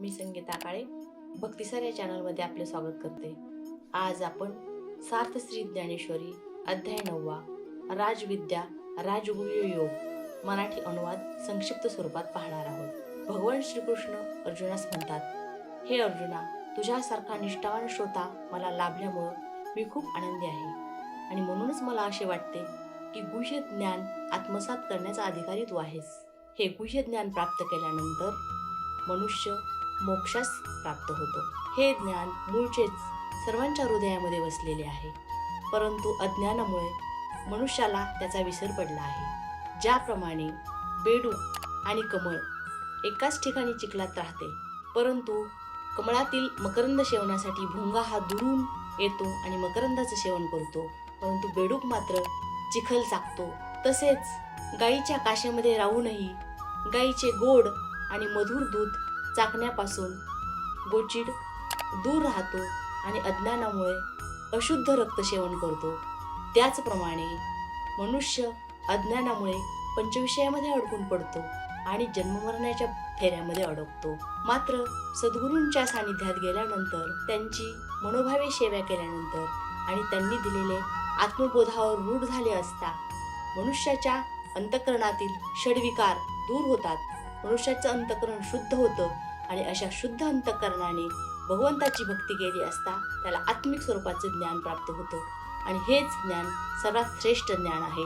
मी संगीता काळे भक्तिसार या चॅनलमध्ये आपले स्वागत करते. आज आपण सार्थश्री ज्ञानेश्वरी अध्याय नववा राजविद्या राजगुह्य योग मराठी अनुवाद संक्षिप्त स्वरूपात पाहणार आहोत. भगवान श्रीकृष्ण अर्जुनास म्हणतात हे अर्जुना तुझ्यासारखा निष्ठावान श्रोता मला लाभल्यामुळं मी खूप आनंदी आहे. आणि म्हणूनच मला असे वाटते की गुह्य ज्ञान आत्मसात करण्याचा अधिकारी तू आहेस. हे गुह्य ज्ञान प्राप्त केल्यानंतर मनुष्य मोक्षास प्राप्त होतो. हे ज्ञान मूळचेच सर्वांच्या हृदयामध्ये वसलेले आहे. परंतु अज्ञानामुळे मनुष्याला त्याचा विसर पडला आहे. ज्याप्रमाणे बेडूक आणि कमळ एकाच ठिकाणी चिखलात राहते. परंतु कमळातील मकरंद सेवनासाठी भुंगा हा दुरून येतो आणि मकरंदाचं सेवन करतो. परंतु बेडूक मात्र चिखल चाकतो. तसेच गाईच्या काशेमध्ये राहूनही गाईचे गोड आणि मधुर दूध चाकण्यापासून गोचिड दूर राहतो आणि अज्ञानामुळे अशुद्ध रक्त सेवन करतो. त्याचप्रमाणे मनुष्य अज्ञानामुळे पंचविषयामध्ये अडकून पडतो आणि जन्ममरणाच्या फेऱ्यामध्ये अडकतो. मात्र सद्गुरूंच्या सानिध्यात गेल्यानंतर त्यांची मनोभावे सेवा केल्यानंतर आणि त्यांनी दिलेले आत्मबोधावर रूढ झाले असता मनुष्याच्या अंतकरणातील षडविकार दूर होतात. मनुष्याचं अंतकरण शुद्ध होतं आणि अशा शुद्ध अंतकरणाने भगवंताची भक्ती केली असता त्याला आत्मिक स्वरूपाचं ज्ञान प्राप्त होतं. आणि हेच ज्ञान सर्वात श्रेष्ठ ज्ञान आहे.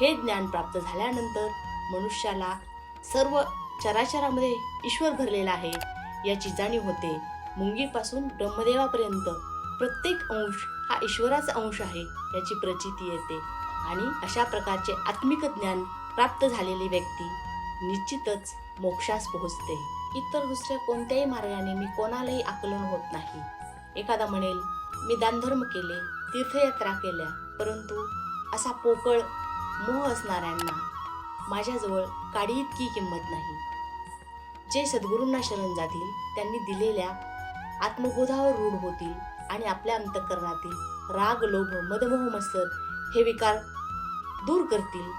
हे ज्ञान प्राप्त झाल्यानंतर मनुष्याला सर्व चराचरामध्ये ईश्वर भरलेला आहे. याची जाणीव होते. मुंगीपासून ब्रह्मदेवापर्यंत प्रत्येक अंश हा ईश्वराचा अंश आहे याची प्रचिती येते. आणि अशा प्रकारचे आत्मिक ज्ञान प्राप्त झालेली व्यक्ती निश्चितच मोक्षास पोहोचते. इतर दुसऱ्या कोणत्याही मार्गाने मी कोणालाही आकलन होत नाही. एखादा म्हणेल मी दानधर्म केले तीर्थयात्रा केल्या परंतु असा पोकळ मोह असणाऱ्यांना माझ्याजवळ काडी इतकी किंमत नाही. जे सद्गुरूंना शरण जातील त्यांनी दिलेल्या आत्मबोधावर रूढ होतील आणि आपल्या अंतकरणातील राग लोभ मदमोह मत्सर हे विकार दूर करतील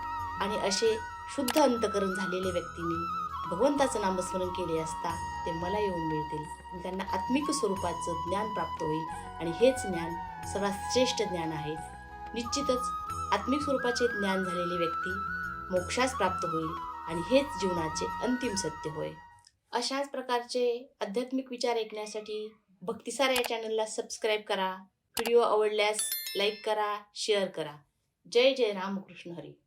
आणि असे शुद्ध अंतकरण झालेले व्यक्तींनी भगवंताचं नामस्मरण केले असता ते मला येऊन मिळतील. आणि त्यांना आत्मिक स्वरूपाचं ज्ञान प्राप्त होईल आणि हेच ज्ञान सर्वात श्रेष्ठ ज्ञान आहे. निश्चितच आत्मिक स्वरूपाचे ज्ञान झालेली व्यक्ती मोक्षास प्राप्त होईल आणि हेच जीवनाचे अंतिम सत्य होय. अशाच प्रकारचे आध्यात्मिक विचार ऐकण्यासाठी भक्तिसार या चॅनलला सबस्क्राईब करा. व्हिडिओ आवडल्यास लाईक करा शेअर करा. जय जय रामकृष्ण हरी.